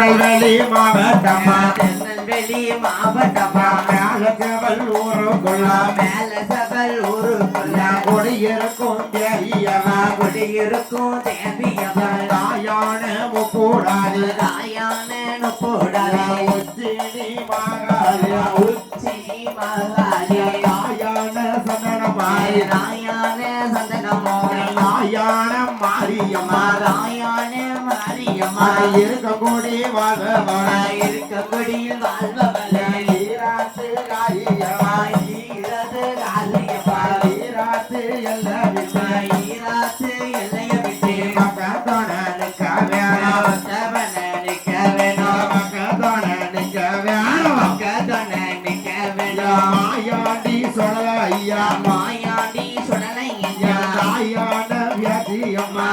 திருநெல்வேலி மாவட்டமா திருநெல்வேலி மாவட்டமா மேலச்சவல் ஊருக்குள்ள மேல சபல் ஊருக்குள்ள குடியிருக்கும் தேவியவா குடியிருக்கும் தேவியவள் தாயான முக்கூடாது ராயான நுப்போடலை உச்சினி தாயான சந்தனமாய் மாரியம்மா ராயான மாரியம்மா இருக்கக்கூடி வாழ்வன இருக்க குடியில் வாழ்பவளை ஈராத்து காரியம்மா ஈரது காளியம்மா ஈராத்து எல்ல விட்டு. ஈராத்து எல்லைய விட்டு. மக்கத்தோட நிற்க வேணும் பக்தவன நிற்க வேணும் மக்கத்தோட நிற்க வேணும் நிற்க வேணும் மாயாண்டி சொல்ல ஐயா. மாயாண்டி சுடலை ஐயா. தாயான வியாதியம்மா.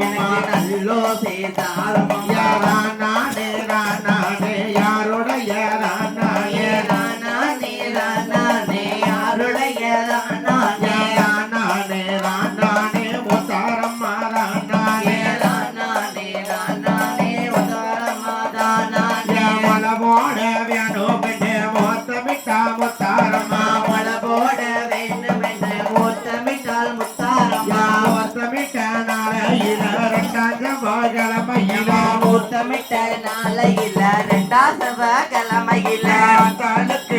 రామమ్మ తల్లిలో సీతారామయ్య மூத்தமிட்ட நாளையில் ரெண்டாம் செவ்வாய்க்கிழமையில தாளுக்கு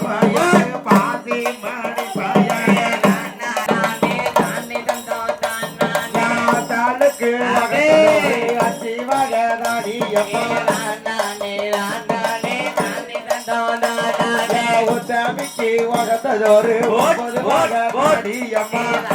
உத்தமிக்கு வகத்ததொரு ஒன்பது வகதாடி அம்மா